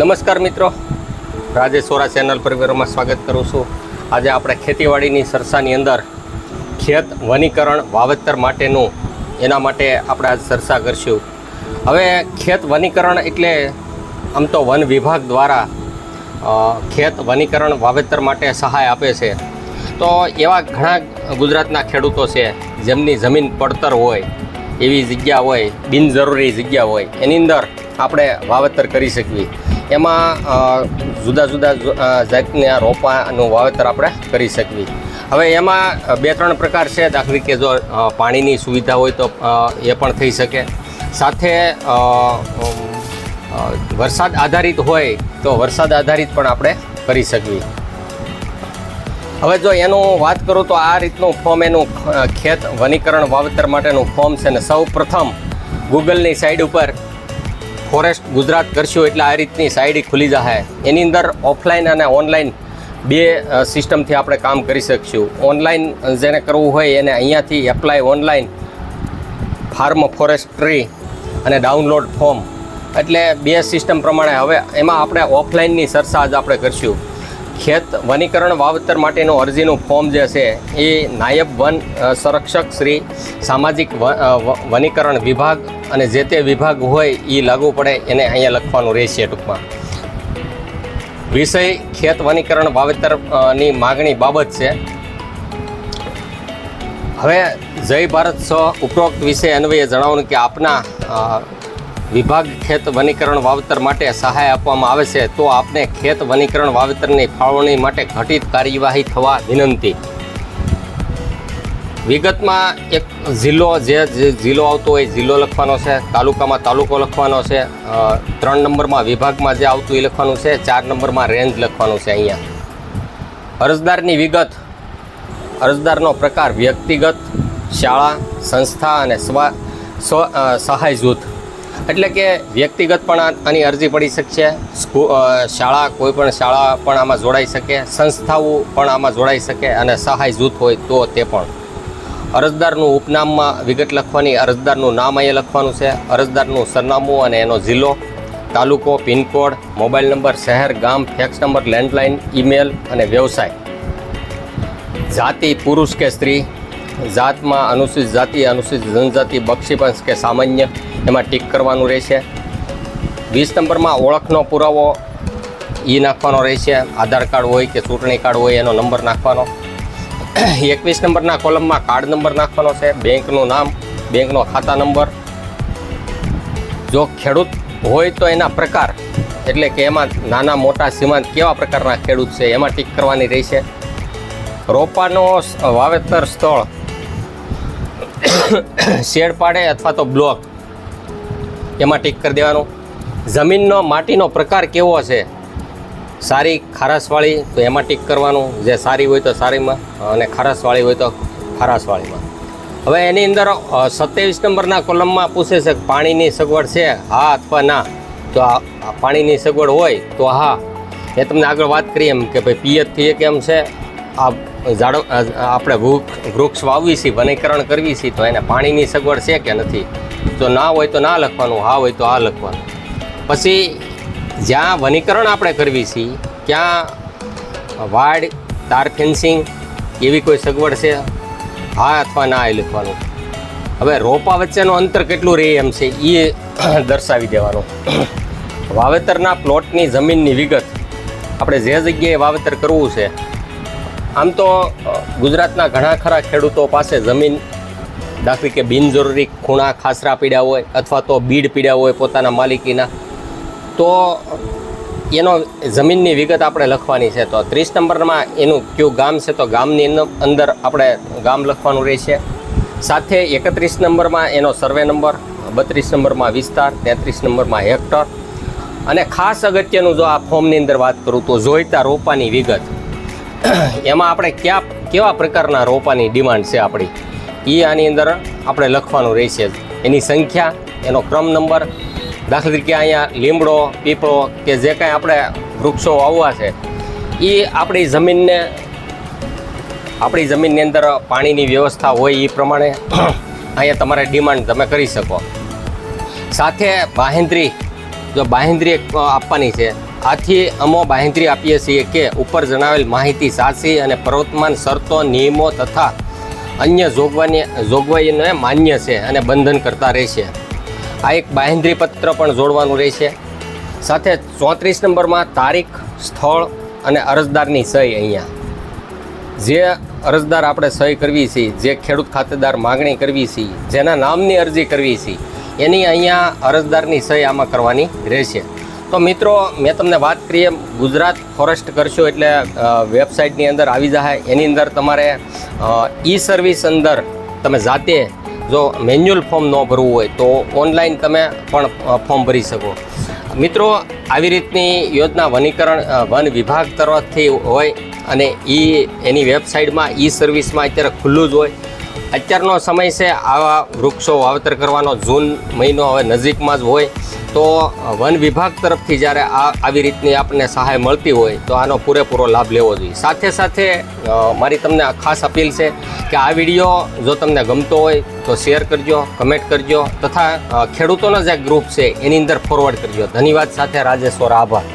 નમસ્કાર મિત્રો. રાજેશ સોરા ચેનલ પરિવારોમાં સ્વાગત કરું છું. આજે આપણે ખેતીવાડીની સરસાની અંદર ખેત વનીકરણ વાવેતર માટેનું એના માટે આપણે આજ ચર્ચા કરશું. હવે ખેત વનીકરણ એટલે આમ તો વન વિભાગ દ્વારા ખેત વનીકરણ વાવેતર માટે સહાય આપે છે. તો એવા ઘણા ગુજરાતના ખેડૂતો છે, જેમની જમીન પડતર હોય, એવી જગ્યા હોય, બિનજરૂરી જગ્યા હોય, એની અંદર આપણે વાવેતર કરી શકીએ એમાં જુદા જુદા જાતના રોપાનું વાવેતર આપણે કરી શકીએ હવે એમાં બે ત્રણ પ્રકાર છે, દાખલી તરીકે જો પાણીની સુવિધા હોય તો એ પણ થઈ શકે. સાથે વરસાદ આધારિત હોય તો વરસાદ આધારિત પણ આપણે કરી શકીએ હવે જો એનું વાત કરું તો આ રીતનું ફોર્મ એનું ખેત વનીકરણ વાવેતર માટેનું ફોર્મ છે ને સૌ પ્રથમ ગૂગલની સાઈડ ઉપર ફોરેસ્ટ ગુજરાત કરશું એટલે આ રીતની સાઈડ ખુલી જશે એની અંદર ઓફલાઈન અને ઓનલાઈન બે સિસ્ટમથી આપણે કામ કરી શકીશું. ઓનલાઈન જેને કરવું હોય એને અહીંયાથી એપ્લાય ઓનલાઈન ફાર્મ ફોરેસ્ટ્રી અને ડાઉનલોડ ફોર્મ એટલે બે સિસ્ટમ પ્રમાણે. હવે એમાં આપણે ઓફલાઈનની ચર્ચા આજ આપણે કરશું. ખેત વનીકરણ વાવેતર માટેનું અરજીનું ફોર્મ જે છે એ નાયબ વન સંરક્ષક શ્રી સામાજિક વનીકરણ વિભાગ અને જે તે વિભાગ હોય એ લાગુ પડે એને અહીંયા લખવાનું રહેશે ટૂંકમાં. વિષય ખેત વનીકરણ વાવેતરની માગણી બાબત છે. હવે જય ભારત સ ઉપરોક્ત વિષય અન્વયે જણાવવાનું કે આપના વિભાગ ખેત વનીકરણ વાવેતર માટે સહાય આપવામાં આવે છે, તો આપને ખેત વનીકરણ વાવેતરની ફાળવણી માટે ઘટિત કાર્યવાહી થવા વિનંતી. વિગતમાં એક જિલ્લો જે જિલ્લો આવતો હોય જિલ્લો લખવાનો છે, તાલુકામાં તાલુકો લખવાનો છે ત્રણ નંબરમાં વિભાગમાં જે આવતું એ લખવાનું છે, ચાર નંબરમાં રેન્જ લખવાનું છે અહીંયા. અરજદારની વિગત, અરજદારનો પ્રકાર વ્યક્તિગત, શાળા, સંસ્થા અને સ્વ સહાય જૂથ. એટલે કે વ્યક્તિગત પણ આની અરજી પડી શકશે. શાળા, કોઈ પણ શાળા પણ આમાં જોડાઈ શકે. સંસ્થાઓ પણ આમાં જોડાઈ શકે અને સહાય જૂથ હોય તો તે પણ. અરજદારનું ઉપનામમાં વિગત લખવાની, અરજદારનું નામ અહીંયા લખવાનું છે. અરજદારનું સરનામું અને એનો જિલ્લો, તાલુકો, પિનકોડ, મોબાઈલ નંબર, શહેર, ગામ ફેક્સ નંબર લેન્ડલાઇન ઈમેલ અને વ્યવસાય. જાતિ, પુરુષ કે સ્ત્રી જાતમાં અનુસૂચિત જાતિ, અનુસૂચિત જનજાતિ બક્ષીપંશ કે સામાન્ય એમાં ટીક કરવાનું રહેશે. વીસ નંબરમાં ઓળખનો પુરાવો એ નાખવાનો રહેશે. આધાર કાર્ડ હોય કે ચૂંટણી કાર્ડ હોય એનો નંબર નાખવાનો. એકવીસ નંબરના કોલમમાં કાર્ડ નંબર નાખવાનો છે. બેંકનું નામ, બેંકનો ખાતા નંબર. જો ખેડૂત હોય તો એના પ્રકાર, એટલે કે એમાં નાના મોટા સીમાંત કેવા પ્રકારના ખેડૂત છે, એમાં ટીક કરવાની રહેશે. રોપાનો વાવેતર સ્થળ શેડ પાડે અથવા તો બ્લોક. એમાં ટીક કરી દેવાનું. જમીનનો, માટીનો પ્રકાર કેવો છે? સારી, ખારાશવાળી, તો એમાં ટીક કરવાનું. જે સારી હોય તો સારીમાં અને ખારાશવાળી હોય તો ખારાશવાળીમાં. હવે એની અંદર સત્યાવીસ નંબરના કોલમમાં પૂછે છે પાણીની સગવડ છે? હા અથવા ના? તો આ પાણીની સગવડ હોય તો હા. એ તમને આગળ વાત કરીએ એમ કે ભાઈ પિયતથી એક એમ છે? આ ઝાડો આપણે વૃક્ષ વાવવી છીએ વનીકરણ કરવી છીએ તો એને પાણીની સગવડ છે કે નથી? જો ના હોય તો ના લખવાનું, હા હોય તો હા લખવાનું. પછી જ્યાં વનીકરણ આપણે કરવી છીએ ત્યાં વાડ, તાર ફેન્સિંગ એવી કોઈ સગવડ છે? હા અથવા ના એ લખવાનું. હવે રોપા વચ્ચેનું અંતર કેટલું રહે એમ છે એ દર્શાવી દેવાનું. વાવેતરના પ્લોટની જમીનની વિગત. આપણે જે જગ્યાએ વાવેતર કરવું છે આમ તો ગુજરાતના ઘણા ખરા ખેડૂતો પાસે જમીન દાખલી કે બિનજરૂરી ખૂણા ખાસરા પીડ્યા હોય અથવા તો બીડ પીડ્યા હોય પોતાના માલિકીના, તો એનો જમીનની વિગત આપણે લખવાની છે. તો ત્રીસ નંબરમાં એનું કયું ગામ છે તો ગામની અંદ- અંદર આપણે ગામ લખવાનું રહેશે. સાથે એકત્રીસ નંબરમાં એનો સર્વે નંબર, બત્રીસ નંબરમાં વિસ્તાર, તેત્રીસ નંબરમાં હેક્ટર. અને ખાસ અગત્યનું જો આ ફોર્મની અંદર વાત કરું તો જોઈતા રોપાની વિગત. એમાં આપણે કયા કેવા પ્રકારના રોપાની ડિમાન્ડ છે આપણી? એ આની અંદર આપણે લખવાનું રહેશે. એની સંખ્યા, એનો ક્રમ નંબર, દાખલા તરીકે અહીંયા લીમડો, પીપળો કે જે કાંઈ આપણે વૃક્ષો વાવવા છે એ આપણી જમીનને આપણી જમીનની અંદર પાણીની વ્યવસ્થા હોય એ પ્રમાણે અહીંયા તમારે ડિમાન્ડ તમે કરી શકો. સાથે બાહેંદ્રી જો બાહેંદ્રી આપવાની છે આથી અમો બાહેંદ્રી આપીએ છીએ કે ઉપર જણાવેલ માહિતી સાચી અને પ્રવર્તમાન શરતો, નિયમો તથા અન્ય જોગવાની જોગવાઈઓને માન્ય છે અને બંધન કરતા રહેશે. આ એક બાહેંદ્રી પત્ર પણ જોડવાનું રહેશે. સાથે ચોત્રીસ નંબરમાં તારીખ, સ્થળ અને અરજદારની સહી અહીંયા. જે અરજદાર આપણે સહી કરવી છે, જે ખેડૂત ખાતેદાર માગણી કરવી છે, જેના નામની અરજી કરવી છે, એની અહીંયા અરજદારની સહી આમાં કરવાની રહેશે. તો મિત્રો, મેં તમને વાત કરીએ ગુજરાત ફોરેસ્ટ કરશો એટલે વેબસાઇટની અંદર આવી જાય એની અંદર તમારે ઈ સર્વિસ અંદર તમે જાતે જો મેન્યુઅલ ફોર્મ ન ભરવું હોય તો ઓનલાઈન તમે પણ ફોર્મ ભરી શકો. મિત્રો, આવી રીતની યોજના વનીકરણ વન વિભાગ તરફથી હોય અને એ એની વેબસાઇટમાં ઈ સર્વિસમાં અત્યારે ખુલ્લું જ હોય. અત્યારનો સમય છે, આવા વૃક્ષો વાવેતર કરવાનો. જૂન મહિનો હવે નજીકમાં જ હોય. તો વન વિભાગ તરફથી જ્યારે આ, આવી રીતની આપણને સહાય મળતી હોય, તો આનો પૂરેપૂરો લાભ લેવો જોઈએ. સાથે સાથે મારી તમને ખાસ અપીલ છે કે આ વીડિયો જો તમને ગમતો હોય, તો શેર કરજો, કમેન્ટ કરજો, તથા ખેડૂતોનો જે ગ્રુપ છે, એની અંદર ફોરવર્ડ કરજો. ધન્યવાદ સાથે, રાજેશ્વર આભાર.